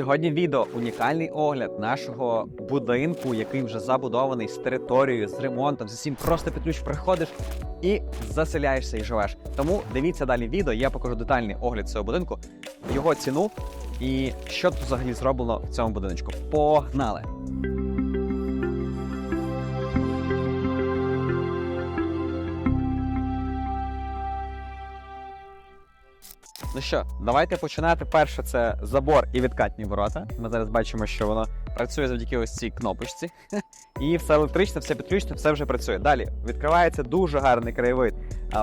Сьогодні відео унікальний огляд нашого будинку, який вже забудований з територією, з ремонтом, з усім просто під ключ приходиш і заселяєшся і живеш. Тому дивіться далі відео. Я покажу детальний огляд цього будинку, його ціну і що тут взагалі зроблено в цьому будиночку. Погнали! Ну що, давайте починати. Перше, це забор і відкатні ворота. Ми зараз бачимо, що воно працює завдяки ось цій кнопочці. І все електричне, все підключне, все вже працює. Далі відкривається дуже гарний краєвид.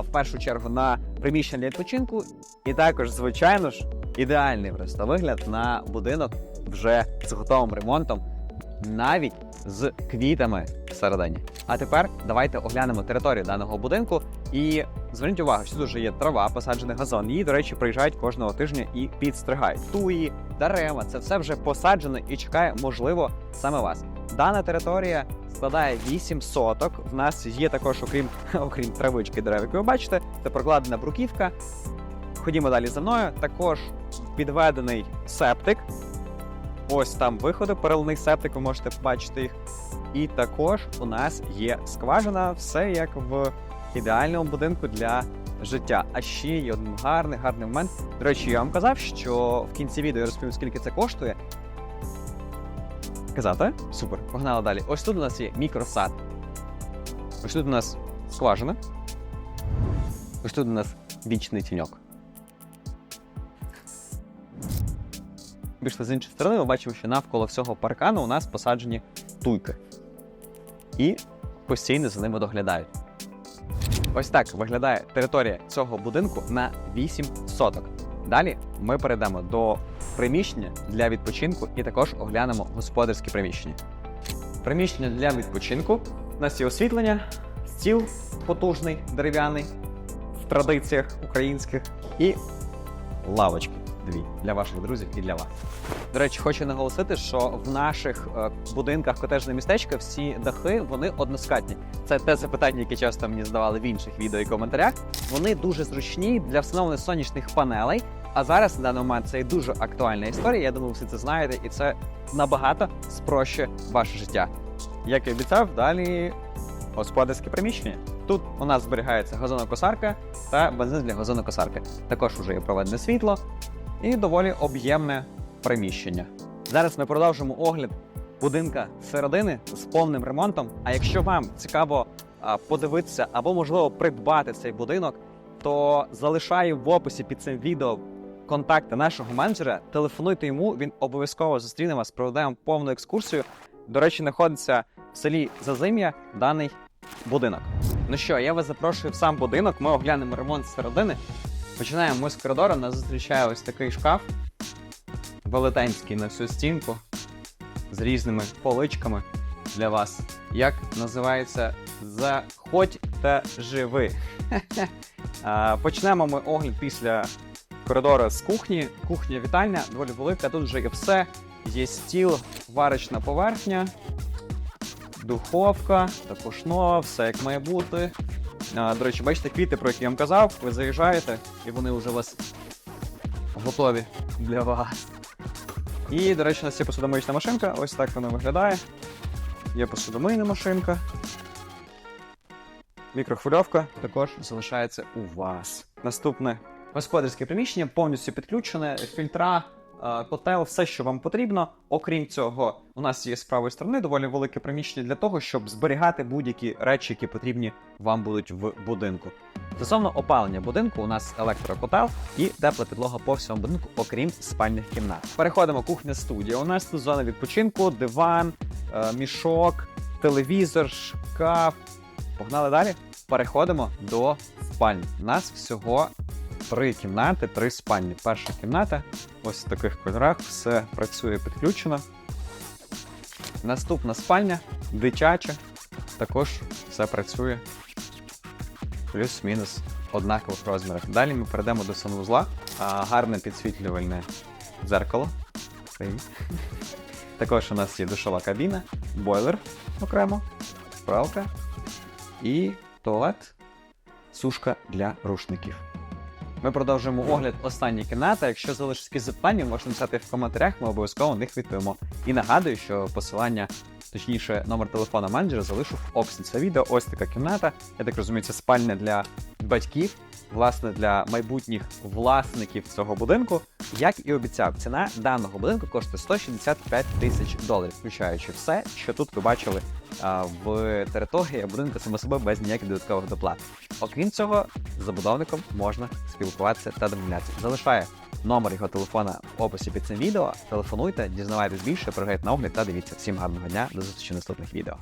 В першу чергу на приміщення для відпочинку, і також, звичайно ж, ідеальний просто вигляд на будинок вже з готовим ремонтом, навіть з квітами всередині. А тепер давайте оглянемо територію даного будинку і зверніть увагу, що тут вже є трава, посаджений газон. Її, до речі, приїжджають кожного тижня і підстригають. Туї, дерева, це все вже посаджено і чекає, можливо, саме вас. Дана територія складає 8 соток. В нас є також, окрім окрім травички дерев, як ви бачите, це прокладена бруківка. Ходімо далі за мною. Також підведений септик. Ось там виходи, переливний септик, ви можете побачити їх. І також у нас є скважина, все як в ідеальному будинку для життя. А ще є один гарний, гарний момент. До речі, я вам казав, що в кінці відео я розповім, скільки це коштує. Казати? Супер, погнали далі. Ось тут у нас є мікросад. Ось тут у нас скважина. Ось тут у нас вічний тіньок. Пішли з іншої сторони, ми бачимо, що навколо всього паркану у нас посаджені туйки. І постійно за ними доглядають. Ось так виглядає територія цього будинку на 8 соток. Далі ми перейдемо до приміщення для відпочинку і також оглянемо господарські приміщення. Приміщення для відпочинку. У нас є освітлення, стіл потужний, дерев'яний в традиціях українських і лавочки дві для ваших друзів і для вас. До речі, хочу наголосити, що в наших е, будинках котежне містечка всі дахи вони односкатні. Це те запитання, яке часто мені задавали в інших відео і коментарях. Вони дуже зручні для встановлення сонячних панелей. А зараз на даний момент це дуже актуальна історія. Я думаю, всі це знаєте, і це набагато спрощує ваше життя. Як і обіцяв, далі господарське приміщення. Тут у нас зберігається газонокосарка та бензин для газонокосарки. Також вже є проведене світло і доволі об'ємне приміщення. Зараз ми продовжимо огляд будинка середини з повним ремонтом. А якщо вам цікаво подивитися або, можливо, придбати цей будинок, то залишаю в описі під цим відео контакти нашого менеджера. Телефонуйте йому, він обов'язково зустріне вас, проведе вам повну екскурсію. До речі, знаходиться в селі Зазим'я даний будинок. Ну що, я вас запрошую в сам будинок. Ми оглянемо ремонт середини. Починаємо ми з коридору. Нас зустрічає ось такий шкаф велетенський на всю стінку з різними поличками для вас. Як називається Заходь та живи. Почнемо ми огляд після коридору з кухні. Кухня вітальня доволі велика. Тут вже є все. Є стіл, варочна поверхня, духовка, також нова, все як має бути. До речі, бачите квіти, про які я вам казав, ви заїжджаєте, і вони вже у вас готові для вас. І, до речі, у нас є посудомиючна машинка, ось так вона виглядає. Є посудомийна машинка. Мікрохвильовка також залишається у вас. Наступне господарське приміщення повністю підключене, фільтра, котел, все, що вам потрібно. Окрім цього, у нас є з правої сторони доволі велике приміщення для того, щоб зберігати будь-які речі, які потрібні вам будуть в будинку. Стосовно опалення будинку, у нас електрокотел і тепла підлога по всьому будинку, окрім спальних кімнат. Переходимо кухня студія. У нас тут зона відпочинку, диван, е, мішок, телевізор, шкаф. Погнали далі. Переходимо до спальні. У нас всього три кімнати, три спальні. Перша кімната, ось в таких кольорах, все працює підключено. Наступна спальня, дитяча, також все працює плюс-мінус однакових розмірах. Далі ми перейдемо до санвузла. Гарне підсвітлювальне дзеркало. Також у нас є душова кабіна, бойлер окремо, пралка і туалет, сушка для рушників. Ми продовжуємо огляд останньої кімната. Якщо залишиться якісь запитання, можете написати в коментарях, ми обов'язково на них відповімо. І нагадую, що посилання, точніше, номер телефона менеджера залишу в описі цього відео. Ось така кімната. Я так розумію, це спальня для батьків, власне, для майбутніх власників цього будинку. Як і обіцяв, ціна даного будинку коштує 165 тисяч доларів, включаючи все, що тут ви бачили а, в території будинку саме себе без ніяких додаткових доплат. Окрім цього, з забудовником можна спілкуватися та домовлятися. Залишаю номер його телефона в описі під цим відео. Телефонуйте, дізнавайтесь більше, програйте на огляд та дивіться. Всім гарного дня, до зустрічі в наступних відео.